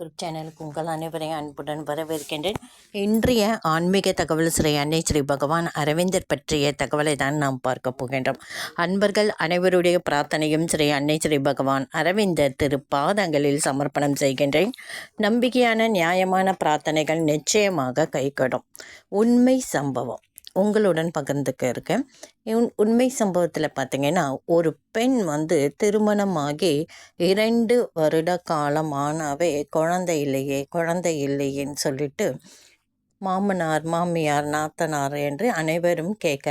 Group சேனலுக்கு உங்கள் அனைவரையும் அன்புடன் வரவேற்கின்றேன். இன்றைய ஆன்மீக தகவல் ஸ்ரீ அன்னை ஸ்ரீ பகவான் அரவிந்தர் பற்றிய தகவலை தான் நாம் பார்க்க போகின்றோம். அன்பர்கள் அனைவருடைய பிரார்த்தனையும் ஸ்ரீ அன்னை ஸ்ரீ பகவான் அரவிந்தர் திருப்பாதங்களில் சமர்ப்பணம் செய்கின்றேன். நம்பிக்கையான நியாயமான பிரார்த்தனைகள் நிச்சயமாக கைகூடும். உண்மை சம்பவம். உங்களுடன் பகிர்ந்துக்க இருக்கேன். உன் உண்மை சம்பவத்தில் பார்த்தீங்கன்னா ஒரு பெண் வந்து திருமணமாகி இரண்டு வருட காலம் ஆனாவே குழந்தை இல்லையே குழந்தை இல்லையேன்னு சொல்லிட்டு மாமனார் மாமியார் நாத்தனார் என்று அனைவரும் கேட்க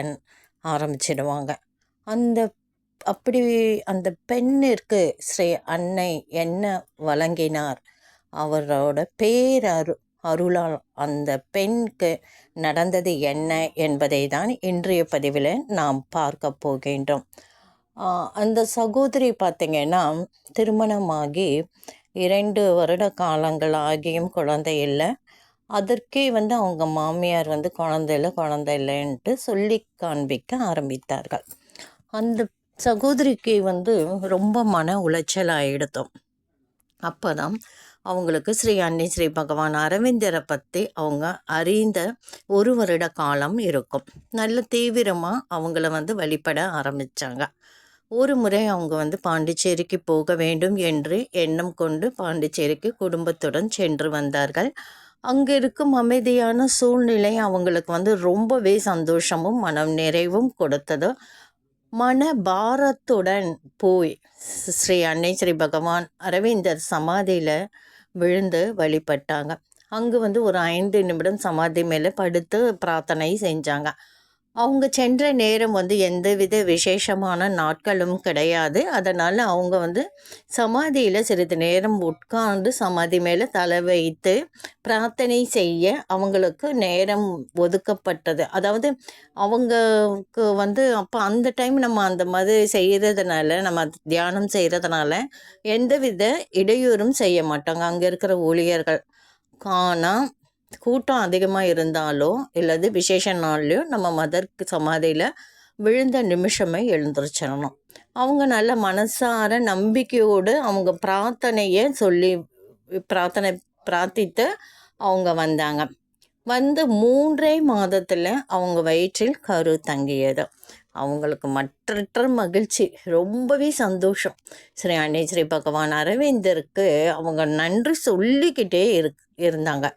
ஆரம்பிச்சிடுவாங்க. அந்த அப்படி அந்த பெண்ணிற்கு ஸ்ரீ அன்னை என்ன வழங்கினார்? அவரோட பேரரு அருளால் அந்த பெண்க்கு நடந்தது என்ன என்பதை தான் இன்றைய பதிவில் நாம் பார்க்க போகின்றோம். அந்த சகோதரி பார்த்திங்கன்னா திருமணமாகி இரண்டு வருட காலங்கள் ஆகியும் குழந்தை இல்லை. அதற்கே வந்து அவங்க மாமியார் வந்து குழந்தை இல்லை குழந்தை இல்லைன்ட்டு சொல்லி காண்பிக்க ஆரம்பித்தார்கள். அந்த சகோதரிக்கு வந்து ரொம்ப மன உளைச்சல் ஆகிடுத்தோம் அப்போ தான் அவங்களுக்கு ஸ்ரீ அன்னை ஸ்ரீ பகவான் அரவிந்தரை பற்றி அவங்க அறிந்த ஒரு வருட காலம் இருக்கும். நல்ல தீவிரமாக அவங்கள வந்து வழிபட ஆரம்பித்தாங்க ஒரு முறை அவங்க வந்து பாண்டிச்சேரிக்கு போக வேண்டும் என்று எண்ணம் கொண்டு பாண்டிச்சேரிக்கு குடும்பத்துடன் சென்று வந்தார்கள். அங்கே இருக்கும் அமைதியான சூழ்நிலை அவங்களுக்கு வந்து ரொம்பவே சந்தோஷமும் மனம் நிறைவும் கொடுத்தது. மன பாரத்துடன் போய் ஸ்ரீ அன்னை ஸ்ரீ பகவான் அரவிந்தர் சமாதியில் விழுந்து வழிபட்டாங்க. அங்கே வந்து ஒரு ஐந்து நிமிடம் சமாதி மேலே படுத்து பிரார்த்தனை செஞ்சாங்க. அவங்க சென்ற நேரம் வந்து எந்தவித விசேஷமான நாட்களும் கிடையாது. அதனால் அவங்க வந்து சமாதியில் சிறிது நேரம் உட்கார்ந்து சமாதி மேலே தலை வைத்து பிரார்த்தனை செய்ய அவங்களுக்கு நேரம் ஒதுக்கப்பட்டது. அதாவது அவங்களுக்கு வந்து அப்போ அந்த டைம் நம்ம அந்த மாதிரி செய்கிறதுனால நம்ம தியானம் செய்கிறதுனால எந்தவித இடையூறும் செய்ய மாட்டாங்க. அங்கே இருக்கிற ஊழியர்கள். ஆனால் கூட்டம் அதிகமாக இருந்தாலோ இல்லது விசேஷ நாள்லையோ நம்ம மதருக்கு சமாதியில் விழுந்த நிமிஷமே எழுந்திரிச்சிடணும் அவங்க நல்ல மனசார நம்பிக்கையோடு அவங்க பிரார்த்தனையை சொல்லி பிரார்த்தனை பிரார்த்தித்து அவங்க வந்தாங்க. வந்து மூன்றே மாதத்தில் அவங்க வயிற்றில் கரு தங்கியது. அவங்களுக்கு மற்றற்ற மகிழ்ச்சி ரொம்பவே சந்தோஷம். ஸ்ரீ அன்னை ஸ்ரீ பகவான் அரவிந்தருக்கு அவங்க நன்றி சொல்லிக்கிட்டே இரு இருந்தாங்க.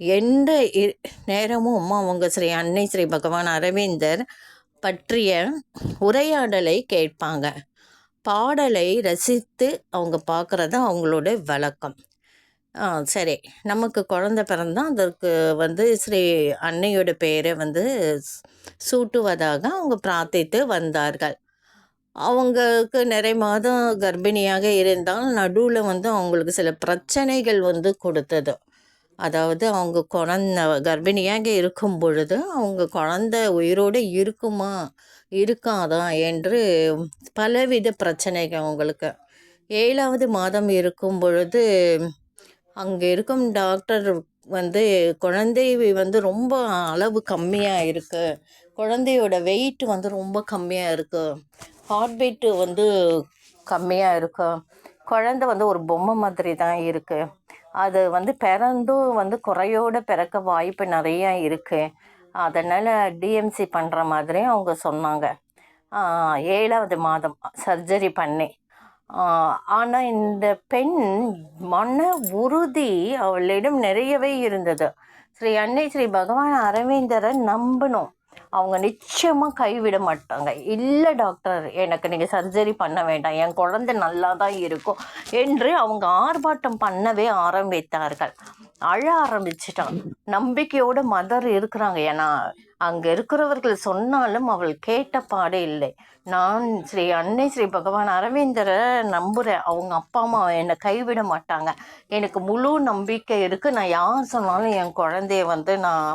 எந்த இ- நேரமும் அவங்க ஸ்ரீ அன்னை ஸ்ரீ பகவான் அரவிந்தர் பற்றிய உரையாடலை கேட்பாங்க. பாடலை ரசித்து அவங்க பார்க்குறது அவங்களோட வழக்கம். சரி. நமக்கு குழந்த பிறந்தா அதற்கு வந்து ஸ்ரீ அன்னையோட பெயரை வந்து சூட்டுவதாக அவங்க பிரார்த்தித்து வந்தார்கள். அவங்களுக்கு நிறைய மாதம் கர்ப்பிணியாக இருந்தால் நடுவில் வந்து அவங்களுக்கு சில பிரச்சனைகள் வந்து கொடுத்தது. அதாவது அவங்க குழந்த கர்ப்பிணியாக இருக்கும் பொழுது அவங்க குழந்த உயிரோடு இருக்குமா? இருக்காதா? என்று பலவித பிரச்சனைகள் அவங்களுக்கு ஏழாவது மாதம் இருக்கும் பொழுது அங்கே இருக்கும் டாக்டர் வந்து குழந்தை வந்து ரொம்ப அளவு கம்மியாக இருக்குது குழந்தையோட வெயிட் வந்து ரொம்ப கம்மியாக இருக்குது ஹார்ட் பீட்டு வந்து கம்மியாக இருக்கும் குழந்தை வந்து ஒரு பொம்மை மாதிரி தான் இருக்குது அது வந்து பிறந்தும் வந்து குறையோட பிறக்க வாய்ப்பு நிறைய இருக்குது அதனால் டிஎம்சி பண்ணுற மாதிரி அவங்க சொன்னாங்க. ஏழாவது மாதம் சர்ஜரி பண்ணி. ஆனால் இந்த பெண் மன உறுதி அவளிடம் நிறையவே இருந்தது. ஸ்ரீ அன்னை ஸ்ரீ பகவான் அரவிந்தரை நம்பணும். அவங்க நிச்சயமாக கைவிட மாட்டாங்க. இல்லை டாக்டர் எனக்கு நீங்கள் சர்ஜரி பண்ண வேண்டாம். என் குழந்தை நல்லா தான் இருக்கும் என்று அவங்க ஆர்ப்பாட்டம் பண்ணவே ஆரம்பித்தார்கள். அழ ஆரம்பிச்சிட்டான் நம்பிக்கையோட மதர் இருக்கிறாங்க. ஏன்னா அங்கே இருக்கிறவர்கள் சொன்னாலும் அவள் கேட்ட பாடே இல்லை. நான் ஸ்ரீ அன்னை ஸ்ரீ பகவான் அரவிந்தரை நம்புகிறேன் அவங்க அப்பா அம்மா என்னை கைவிட மாட்டாங்க. எனக்கு முழு நம்பிக்கை இருக்குது நான் யார் சொன்னாலும் என் குழந்தைய வந்து நான்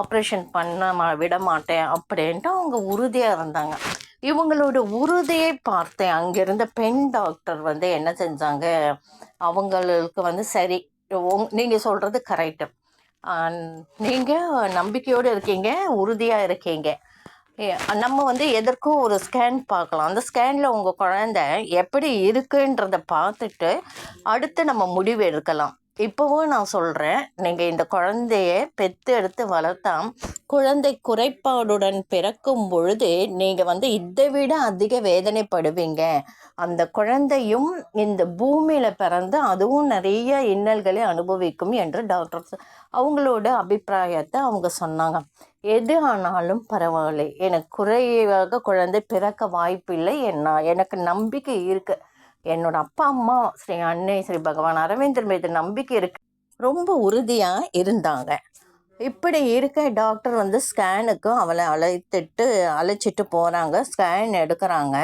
ஆப்ரேஷன் பண்ண மா விட மாட்டேன் அப்படின்ட்டு அவங்க உறுதியாக இருந்தாங்க. இவங்களோட உறுதியை பார்த்தேன். அங்கே இருந்த பெண் டாக்டர் வந்து என்ன செஞ்சாங்க? அவங்களுக்கு வந்து சரி உங் நீங்கள் சொல்கிறது கரெக்டு நீங்கள் நம்பிக்கையோடு இருக்கீங்க உறுதியாக இருக்கீங்க. நம்ம வந்து எதற்கும் ஒரு ஸ்கேன் பார்க்கலாம். அந்த ஸ்கேனில் உங்கள் குழந்தை எப்படி இருக்குன்றத பார்த்துட்டு அடுத்து நம்ம முடிவு எடுக்கலாம். இப்போவும் நான் சொல்கிறேன் நீங்கள் இந்த குழந்தைய பெற்று எடுத்து வளர்த்தால் குழந்தை குறைபாடுடன் பிறக்கும் பொழுது நீங்கள் வந்து இதை விட அதிக வேதனைப்படுவீங்க. அந்த குழந்தையும் இந்த பூமியில் பிறந்து அதுவும் நிறைய இன்னல்களை அனுபவிக்கும் என்று டாக்டர்ஸ் அவங்களோட அபிப்பிராயத்தை அவங்க சொன்னாங்க. எது ஆனாலும் பரவாயில்லை. எனக்கு குறைவாக குழந்தை பிறக்க வாய்ப்பில்லை. என்ன எனக்கு நம்பிக்கை இருக்குது என்னோட அப்பா அம்மா ஸ்ரீ அன்னை ஸ்ரீ பகவான் அரவிந்தர் மீது நம்பிக்கை இருக்கு. ரொம்ப உறுதியாக இருந்தாங்க. இப்படி இருக்க டாக்டர் வந்து ஸ்கேனுக்கு அவளை அழைத்துட்டு அழைச்சிட்டு போகிறாங்க ஸ்கேன் எடுக்கிறாங்க.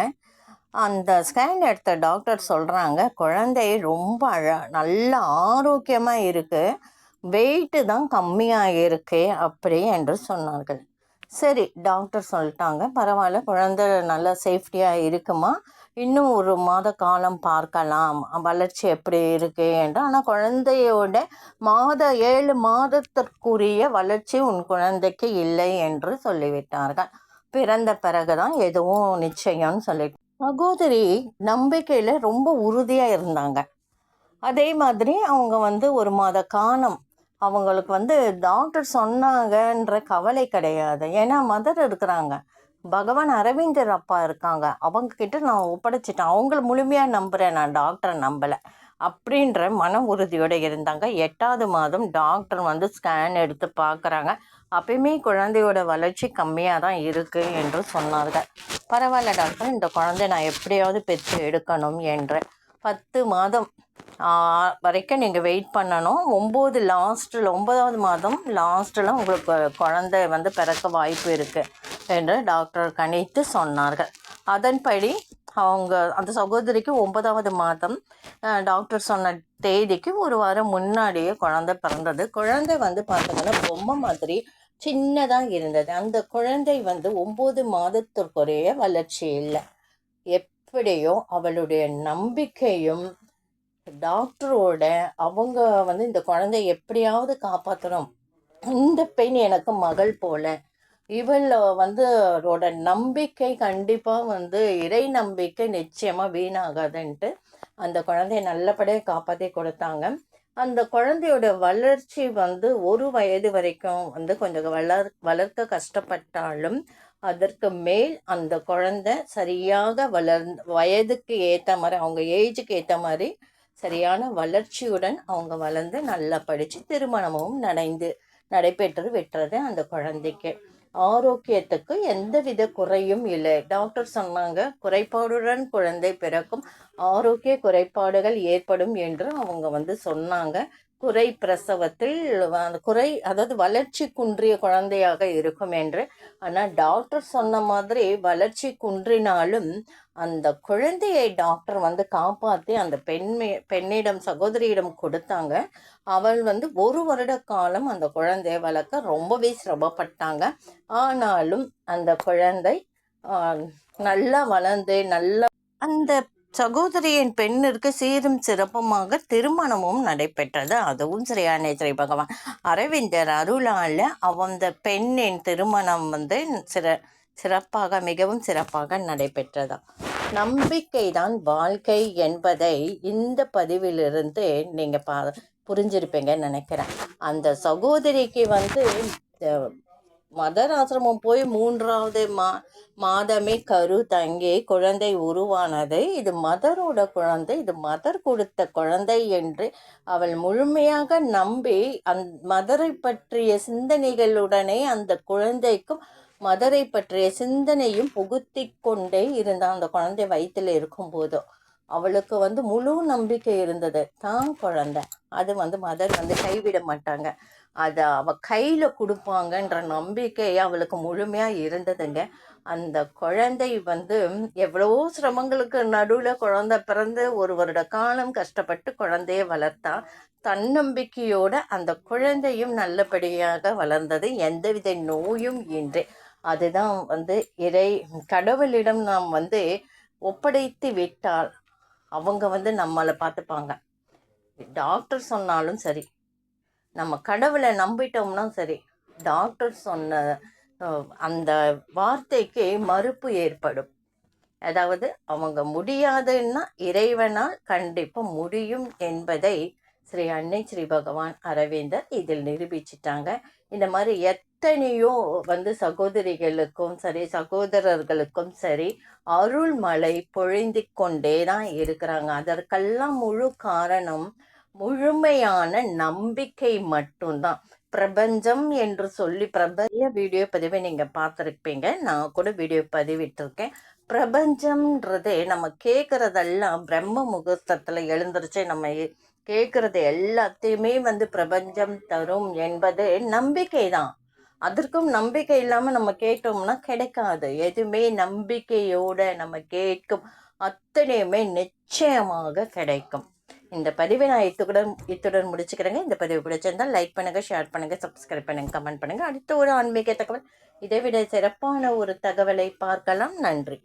அந்த ஸ்கேன் எடுத்த டாக்டர் சொல்கிறாங்க குழந்தை ரொம்ப அழ நல்ல ஆரோக்கியமாக இருக்குது வெயிட்டு தான் கம்மியாக இருக்கு அப்படி என்று சொன்னார்கள். சரி டாக்டர் சொல்லிட்டாங்க. பரவாயில்ல குழந்தை நல்லா சேஃப்டியாக இருக்குமா? இன்னும் ஒரு மாத காலம் பார்க்கலாம். வளர்ச்சி எப்படி இருக்கு என்று. ஆனால் குழந்தையோட மாத ஏழு மாதத்திற்குரிய வளர்ச்சி உன் குழந்தைக்கு இல்லை என்று சொல்லிவிட்டார்கள். பிறந்த பிறகுதான் எதுவும் நிச்சயம்னு சொல்லிட்டு சகோதரி நம்பிக்கையில் ரொம்ப உறுதியாக இருந்தாங்க. அதே மாதிரி அவங்க வந்து ஒரு மாத காலம் அவங்களுக்கு வந்து டாக்டர் சொன்னாங்கன்ற கவலை கிடையாது. ஏன்னா மதர் இருக்கிறாங்க. பகவான் அரவிந்தர் அப்பா இருக்காங்க. அவங்க கிட்ட நான் ஒப்படைச்சிட்டேன். அவங்கள முழுமையாக நம்புகிறேன் நான் டாக்டரை நம்பலை. அப்படின்ற மன உறுதியோடு இருந்தாங்க. எட்டாவது மாதம் டாக்டர் வந்து ஸ்கேன் எடுத்து பார்க்குறாங்க அப்பயுமே குழந்தையோட வளர்ச்சி கம்மியாக தான் இருக்குது என்று சொன்னார்கள். பரவாயில்ல டாக்டர் இந்த குழந்தை நான் எப்படியாவது பெற்று எடுக்கணும் என்று பத்து மாதம். வரைக்கும் நீங்கள் வெயிட் பண்ணணும். ஒம்பது லாஸ்ட்டில் ஒன்பதாவது மாதம் லாஸ்ட்டில் உங்களுக்கு குழந்தை வந்து பிறக்க வாய்ப்பு இருக்குது என்று டாக்டர் கணித்து சொன்னார்கள். அதன்படி அவங்க அந்த சகோதரிக்கு ஒன்பதாவது மாதம். டாக்டர் சொன்ன தேதிக்கு ஒரு வாரம் முன்னாடியே குழந்தை பிறந்தது. குழந்தை வந்து பார்த்தீங்கன்னா பொம்மை மாதிரி சின்னதாக இருந்தது. அந்த குழந்தை வந்து ஒம்பது மாதத்திற்குரிய வளர்ச்சி இல்லை. எப் எப்படியோ அவளுடைய நம்பிக்கையும் டாக்டரோட அவங்க வந்து இந்த குழந்தைய எப்படியாவது காப்பாற்றணும் இந்த பெண் எனக்கு மகள் போல. இவள் வந்து அவரோட நம்பிக்கை கண்டிப்பாக வந்து இறை நம்பிக்கை நிச்சயமாக வீணாகாதுன்ட்டு அந்த குழந்தைய நல்லபடியாக காப்பாற்றி கொடுத்தாங்க. அந்த குழந்தையோட வளர்ச்சி வந்து ஒரு வயது வரைக்கும் வந்து கொஞ்சம் வளர் வளர்க்க கஷ்டப்பட்டாலும் அதற்கு மேல் அந்த குழந்தை சரியாக வளர் வயதுக்கு ஏற்ற மாதிரி அவங்க ஏஜுக்கு ஏற்ற மாதிரி சரியான வளர்ச்சியுடன் அவங்க வளர்ந்து நல்லா படித்து திருமணமும் நடைந்து நடைபெற்று விட்டுறது அந்த குழந்தைக்கு. ஆரோக்கியத்துக்கு எந்தவித குறையும் இல்லை. டாக்டர் சொன்னாங்க குறைபாடுடன் குழந்தை பிறக்கும் ஆரோக்கிய குறைபாடுகள் ஏற்படும் என்று அவங்க வந்து சொன்னாங்க. குறை பிரசவத்தில் குறை அதாவது வளர்ச்சி குன்றிய குழந்தையாக இருக்கும் என்று. ஆனால் டாக்டர் சொன்ன மாதிரி வளர்ச்சி குன்றினாலும் அந்த குழந்தையை டாக்டர் வந்து காப்பாற்றி அந்த பெண்மை பெண்ணிடம் சகோதரியிடம் கொடுத்தாங்க. அவள் வந்து ஒரு வருட காலம் அந்த குழந்தையை வளர்க்க ரொம்பவே சிரமப்பட்டாங்க. ஆனாலும் அந்த குழந்தை நல்லா வளர்ந்து நல்லா அந்த சகோதரியின் பெண்ணிற்கு சீரும் சிறப்புமாக திருமணமும் நடைபெற்றது. அதுவும் ஸ்ரீயானே ஸ்ரீ பகவான். அரவிந்தர் அருளால் அந்த பெண்ணின் திருமணம் வந்து சிற சிறப்பாக மிகவும் சிறப்பாக நடைபெற்றதா. நம்பிக்கை தான் வாழ்க்கை என்பதை இந்த பதிவிலிருந்து நீங்கள் பா புரிஞ்சிருப்பீங்கன்னு நினைக்கிறேன். அந்த சகோதரிக்கு வந்து மதர் ஆசிரமம் போய் மூன்றாவது மா மாதமே கரு தங்கி குழந்தை உருவானது. இது மதரோட குழந்தை இது மதர் கொடுத்த குழந்தை என்று அவள் முழுமையாக நம்பி அந் மதரை பற்றிய சிந்தனைகளுடனே அந்த குழந்தைக்கும் மதரை பற்றிய சிந்தனையும் புகுத்தி கொண்டே இருந்தான் அந்த குழந்தை வயிற்றில் இருக்கும்போதும் அவளுக்கு வந்து முழு நம்பிக்கை இருந்தது. தான் குழந்தை. அது வந்து மதர் வந்து கைவிட மாட்டாங்க. அதை அவள் கையில் கொடுப்பாங்கன்ற நம்பிக்கை அவளுக்கு முழுமையாக இருந்ததுங்க. அந்த குழந்தை வந்து எவ்வளவோ சிரமங்களுக்கு நடுவில் குழந்தை பிறந்து ஒரு வருட காலம் கஷ்டப்பட்டு குழந்தைய வளர்த்தா தன்னம்பிக்கையோடு அந்த குழந்தையும் நல்லபடியாக வளர்ந்தது. எந்தவித நோயும் இன்றி. அதுதான் வந்து இறை கடவுளிடம் நாம் வந்து ஒப்படைத்து விட்டால் அவங்க வந்து நம்மளை பார்த்துப்பாங்க. டாக்டர் சொன்னாலும் சரி. நம்ம கடவுளை நம்பிட்டோம்னா சரி டாக்டர் சொன்ன அந்த வார்த்தைக்கு மறுப்பு ஏற்படும். அதாவது அவங்க முடியாதுன்னா இறைவனால் கண்டிப்பாக முடியும் என்பதை ஸ்ரீ அன்னை ஸ்ரீ பகவான் அரவிந்தர் இதில் நிரூபிச்சிட்டாங்க. இந்த மாதிரி எத்தனையோ வந்து சகோதரிகளுக்கும் சரி சகோதரர்களுக்கும் சரி அருள்மழை பொழிந்து கொண்டே தான் இருக்கிறாங்க. அதற்கெல்லாம் முழு காரணம் முழுமையான நம்பிக்கை மட்டும்தான். பிரபஞ்சம் என்று சொல்லி பிரபஞ்ச வீடியோ பதிவை நீங்கள் பார்த்துருப்பீங்க. நான் கூட வீடியோ பதிவிட்டிருக்கேன். பிரபஞ்சம்ன்றதே நம்ம கேட்குறதெல்லாம் பிரம்ம முகூர்த்தத்தில் எழுந்திருச்சு நம்ம கேட்குறது எல்லாத்தையுமே வந்து பிரபஞ்சம் தரும் என்பது நம்பிக்கை தான் அதற்கும் நம்பிக்கை இல்லாமல் நம்ம கேட்டோம்னா கிடைக்காது. எதுவுமே நம்பிக்கையோட நம்ம கேட்கும் அத்தனையுமே நிச்சயமாக கிடைக்கும். இந்த பதிவை நான் இத்துடன் இத்துடன் முடிச்சுக்கிறேங்க. இந்த பதிவு பிடிச்சிருந்தால் லைக் பண்ணுங்கள் ஷேர் பண்ணுங்கள் சப்ஸ்கிரைப் பண்ணுங்கள் கமெண்ட் பண்ணுங்கள் அடுத்த ஒரு ஆன்மீக தகவல். இதை விட சிறப்பான ஒரு தகவலை பார்க்கலாம். நன்றி.